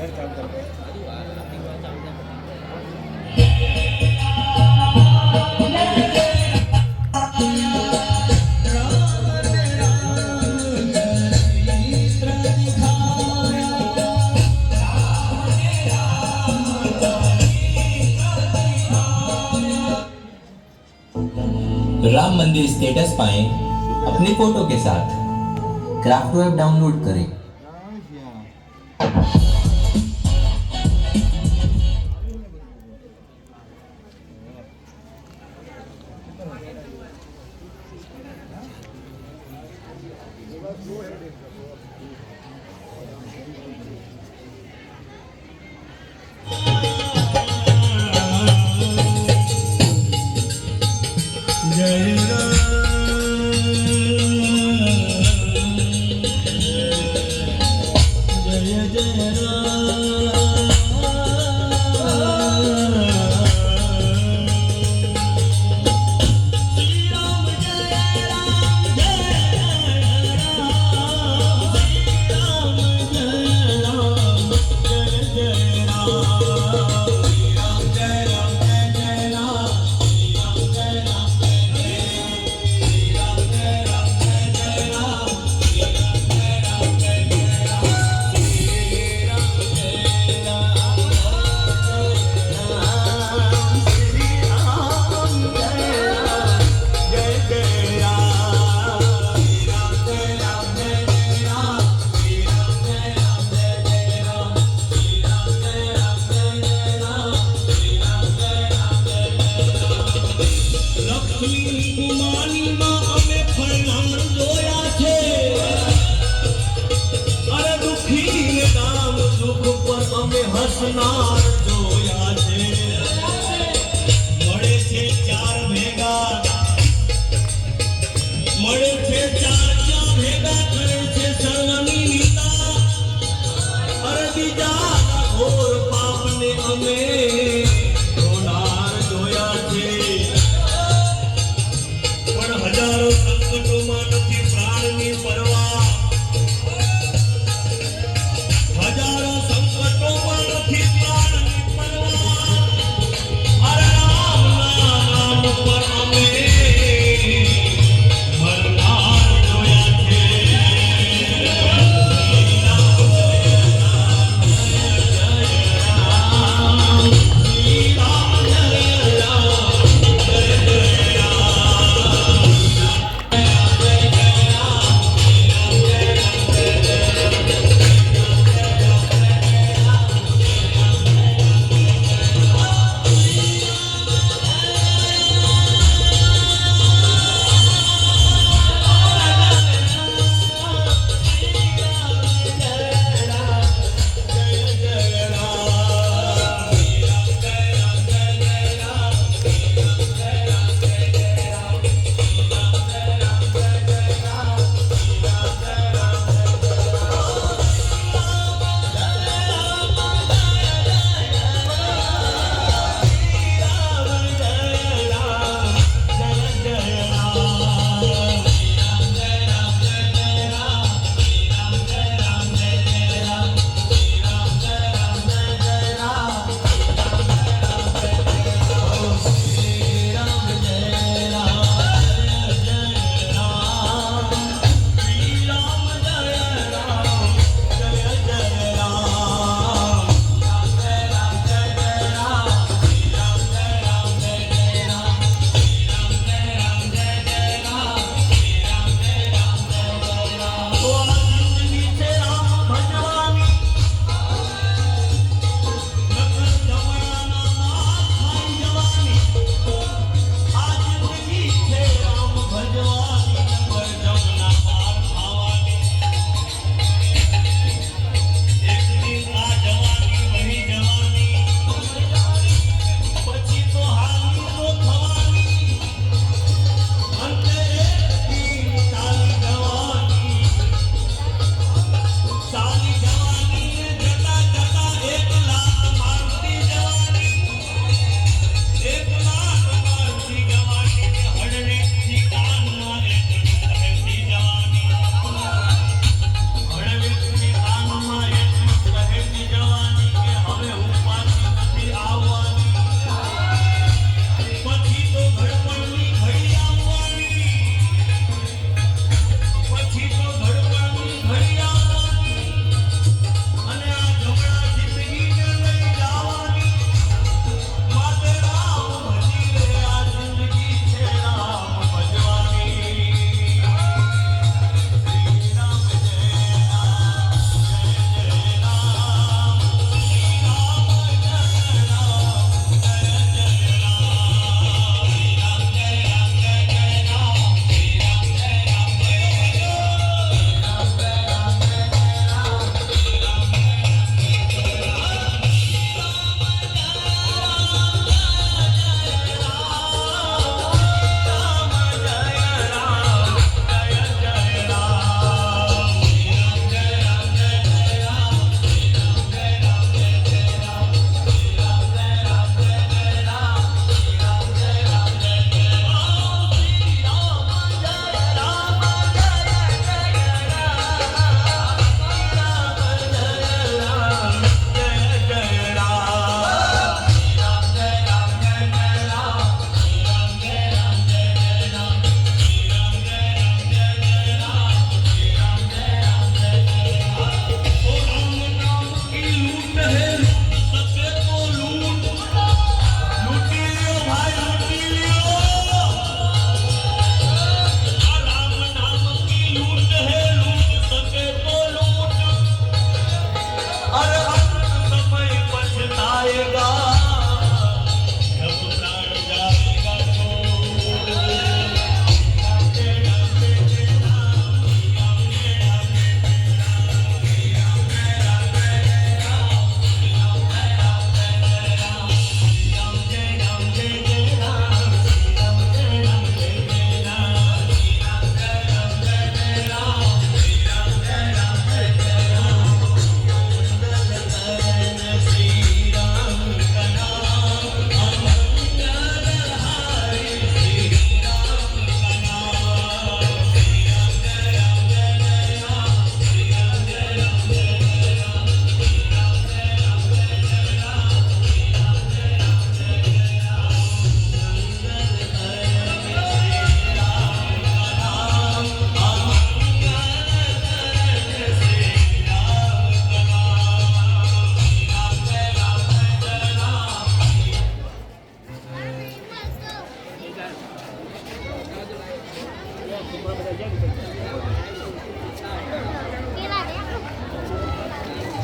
राम मंदिर स्टेटस पाएँ अपने फ़ोटो के साथ। क्राफ्ट वेब डाउनलोड करें। જય રામ અમે જોયા છે. મળે છે ચાર ભેગા. મળે છે ચાર ચાર ભેગા કરે છે સર્વની નીતા અરે બીજા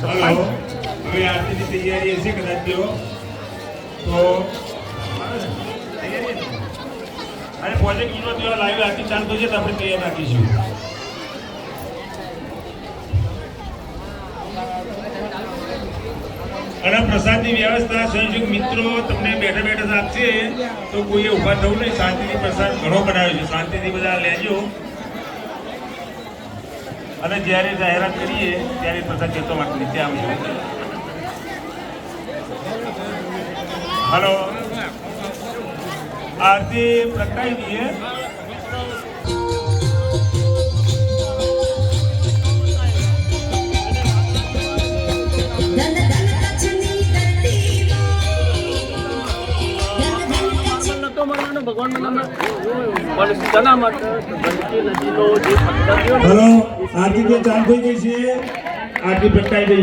ચાલો હવે આરતીની તૈયારી હશે કદાચ તેઓ. તો અને પ્રોજેક્ટ વિનોદ લાઈવ આરતી ચાલતો છે તો આપણે તૈયાર રાખીશું. અને પ્રસાદની વ્યવસ્થા સંયોજક મિત્રો તમને બેઠા બેઠા આપશે તો કોઈએ ઊભા થવું નહીં, શાંતિથી પ્રસાદ ઘણો બનાવ્યો છે. શાંતિથી બધા લેજો. અને જ્યારે જાહેરાત કરીએ, ત્યારે પ્રસાદ જતો માટે નીચે આવજો. હલો. આરતી પ્રગટાવી દઈએ. હલો આરતી તો ચાલુ થઈ ગઈ છે આરતી પ્રગટાવી દઈએ